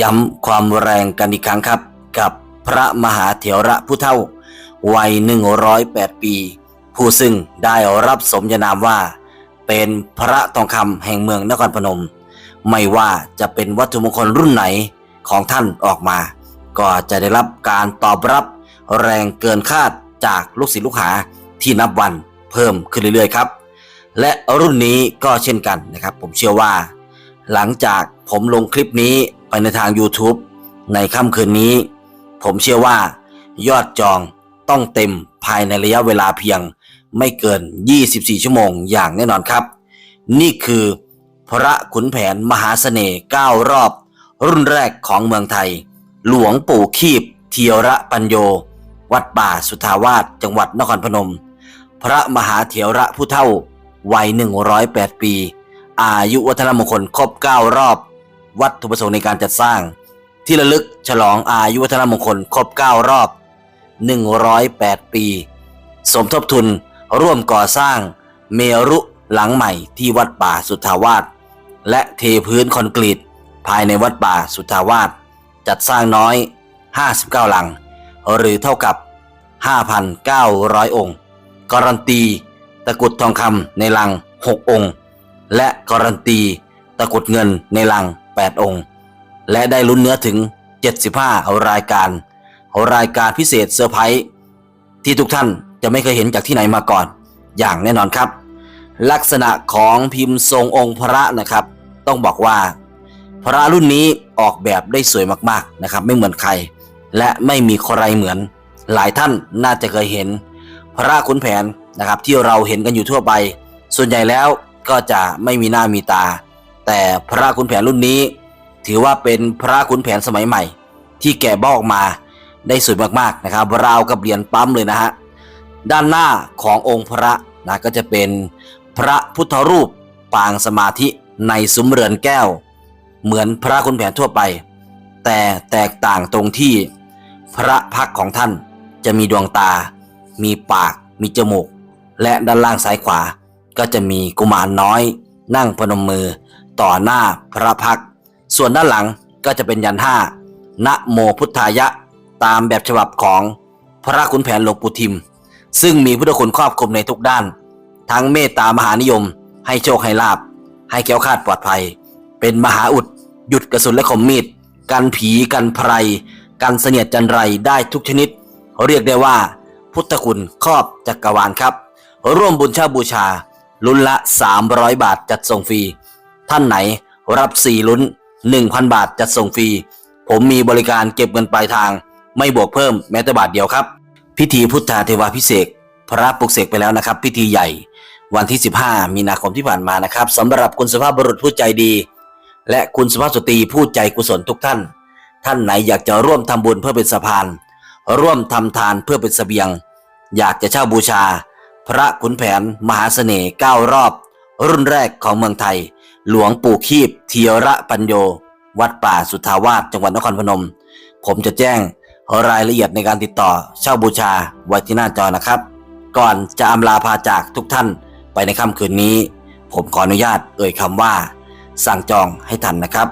ย้ำความแรงกันอีกครั้งครับ กับพระมหาเถระผู้เฒ่า วัย 108 ปี ผู้ซึ่งได้รับสมญานามว่า เป็นพระทองคำแห่งเมืองนครพนม ไม่ว่าจะเป็นวัตถุมงคลรุ่นไหนของท่านออกมา ก็จะได้รับการตอบรับแรงเกินคาดจากลูกศิษย์ลูกหาที่นับวันเพิ่มขึ้นเรื่อยๆครับ และรุ่นนี้ก็เช่นกันนะครับ ผมเชื่อว่า หลังจากผมลงคลิปนี้ ไปในทาง YouTube ในค่ำคืนนี้ ผมเชื่อว่ายอดจองต้องเต็มภายในระยะเวลาเพียงไม่เกิน 24 ชั่วโมงอย่างแน่นอนครับ นี่คือพระขุนแผนมหาเสน่ห์9รอบ รุ่นแรกของเมืองไทย หลวงปู่คีบเทียระปัญโย วัดป่าสุทาวาสจังหวัดนครพนม พระมหาเถระผู้เฒ่า วัย 108 ปี อายุวัฒนมงคลครบ 9 รอบ วัตถุประสงค์ในการจัดสร้าง ที่ระลึกฉลองอายุวัฒนมงคลครบ 9 รอบ 108 ปี สมทบทุนร่วมก่อสร้างเมรุหลังใหม่ที่วัดป่าสุทธาวาสและเทพื้นคอนกรีตภายในวัดป่าสุทธาวาสจัดสร้างน้อย 59 หลัง หรือเท่ากับ 5,900 องค์ การันตี ตะกุดทองคำในลัง 6 องค์ และการันตี ตะกุดเงินในลัง 8 องค์ และได้ลุ้นเนื้อถึง 75รายการรายการพิเศษเซอร์ไพรส์ที่ทุกท่านจะไม่เคยเห็นจากที่ไหนมาก่อน อย่างแน่นอนครับ ลักษณะของพิมพ์ทรงองค์พระนะครับ ต้องบอกว่า พระรุ่นนี้ออกแบบได้สวยมากๆนะครับ ไม่เหมือนใคร และไม่มีใครเหมือน หลายท่านน่าจะเคยเห็น พระขุนแผนนะครับที่เราเห็นกันอยู่ทั่วไป ส่วนใหญ่แล้วก็จะไม่มีหน้ามีตา แต่พระขุนแผนรุ่นนี้ ถือว่าเป็นพระขุนแผนสมัยใหม่ ที่แกะบ้าออกมาได้สวยมากๆนะครับราวกับเหรียญปั๊มเลยนะฮะด้านหน้าขององค์พระนะก็จะเป็นพระพุทธรูปปางสมาธิในซุ้มเรือนแก้ว เหมือนพระขุนแผนทั่วไป แต่แตกต่างตรงที่พระพักของท่านจะมีดวงตา มีปาก มีจมูก และด้านล่างซ้ายขวา ก็จะมีกุมารน้อย นั่งพนมมือ ต่อหน้าพระพัก ส่วนด้านหลังก็จะเป็นยันห้านะโมพุทธายะ ตามแบบฉบับของพระขุนแผนหลวงปู่ทิม ซึ่งมีพุทธคุณครอบคลุมในทุกด้าน ทั้งเมตตามหานิยม ให้โชคให้ลาบ ให้แคล้วคาดปลอดภัย เป็นมหาอุด หยุดกระสุนและคมมีด กันผีกันไพรกันเสนียดจันไรได้ทุกชนิด เรียกได้ว่า พุทธคุณครอบจักรวาลครับ ร่วมบุญเช่าบูชา ลุนละ 300 บาทจัดส่งฟรี ท่านไหนรับ 4 ลุ้น 1,000 บาทจัดส่งฟรี ผมมีบริการเก็บเงินปลายทาง ไม่บวกเพิ่มแม้แต่บาทเดียวครับ พิธีพุทธาเทวาพิเศษพระปลุกเสกไปแล้วนะครับ พิธีใหญ่วันที่ 15 มีนาคมที่ผ่านมานะครับสำหรับคุณสภาพบุรุษผู้ใจดี และคุณสภาพสตรีผู้ใจกุศลทุกท่าน ท่านไหนอยากจะร่วมทำบุญเพื่อเป็นสะพาน ร่วมทำทานเพื่อเป็นเสบียง อยากจะเช่าบูชา พระขุนแผน มหาเสน่ห์เก้ารอบ รุ่นแรกของเมืองไทย หลวงปู่คีบเทียระปัญโย วัดป่าสุทธาวาสจังหวัดนครพนม ผมจะแจ้งรายละเอียดในการติดต่อเช่าบูชาไว้ที่หน้าจอนะครับ ก่อนจะอำลาพาจากทุกท่านไปในค่ำคืนนี้ ผมขออนุญาตเอ่ยคำว่า สั่งจองให้ทันนะครับ